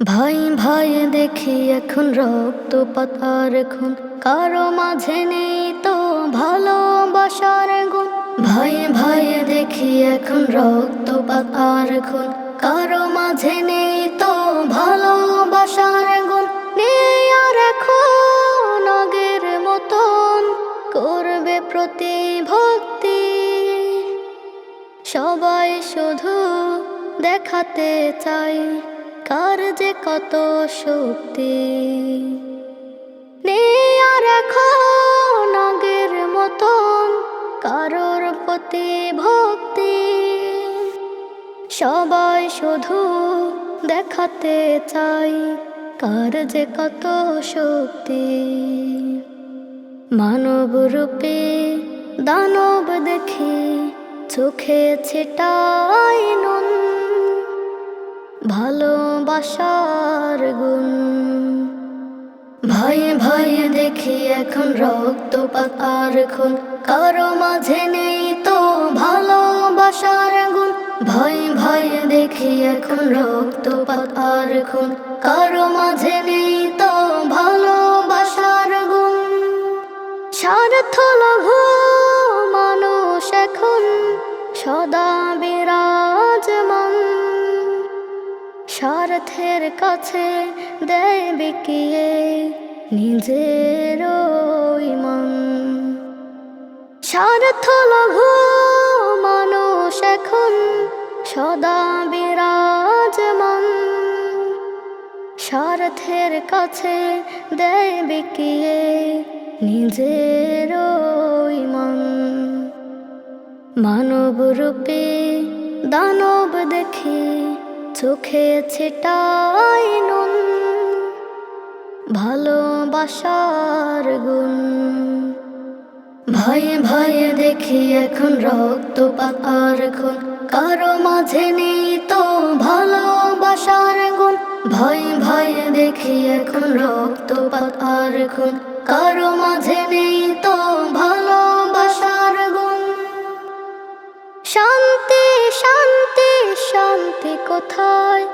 ভাই ভাই দেখি এখন রক্তপাত আর খুন। কারও মাঝে নেই তো ভালোবাসার গুণ। ভাই ভাই দেখি এখন রক্তপাত আর খুন। কারও মাঝে নেই তো ভালোবাসার গুণ। নেই আর এখন আগের মতন। করবে প্রতি ভক্তি সবাই শুধু দেখাতে চাই। কার যে কত শক্তি? আর মতন কারোর প্রতি ভক্তি। সবাই শুধু দেখাতে চাই কার যে কত শক্তি। মানব রূপে দানব দেখি চোখে ছিটাই ভালোবাসার গুণ। ভয়ে ভয়ে দেখি এখন রক্তপাত আর খুন। কারও মাঝে নেই তো ভালোবাসার গুণ। ভয় ভয়ে দেখি এখন রক্তপাত আর খুন। কারও মাঝে নেই তো ভালোবাসার গুণ। স্বার্থ লঘু মানুষ এখন সদা বিরাজমান। স্বার্থের কাছে দেয় বিকিয়ে নিজের ইমান স্বার্থ লঘু মানুষ এখন সদা বিরাজমান। স্বার্থের কাছে দেয় বিকিয়ে নিজের ইমান মানব রূপে দানব দেখি চোখে ছিটাই নুন, ভালোবাসার গুণ। ভয়ে ভয়ে দেখি এখন রক্তপাত আর খুন, কারও মাঝে নেই তো ভালোবাসার গুণ। ভয়ে ভয়ে দেখি এখন রক্তপাত আর খুন, কারও মাঝে নেই তো ভালোবাসার শান্তি শান্তি শান্তি কোথায়?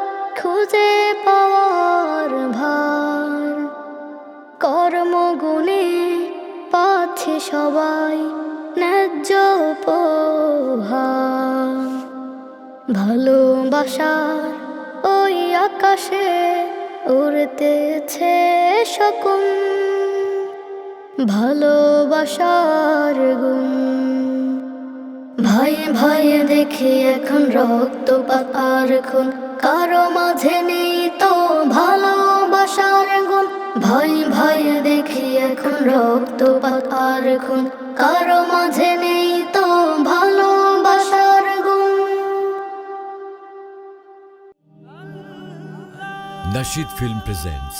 খুঁজে পাওয়ার ভার। কর্মগুণে পাচ্ছে সবাই, ন্যায্য ভালোবাসার ওই আকাশে উড়তেছে শকুন। ভালোবাসার গুণ ভয়ে ভয়ে দেখি এখন রক্তপাত। আর খুন কারও মাঝে নেই তো ভালোবাসার গুণ। ভয় ভয়ে দেখি এখন রক্তপাত। আর খুন কারও মাঝে নেই তো ভালোবাসার গুণ। Nashid film presents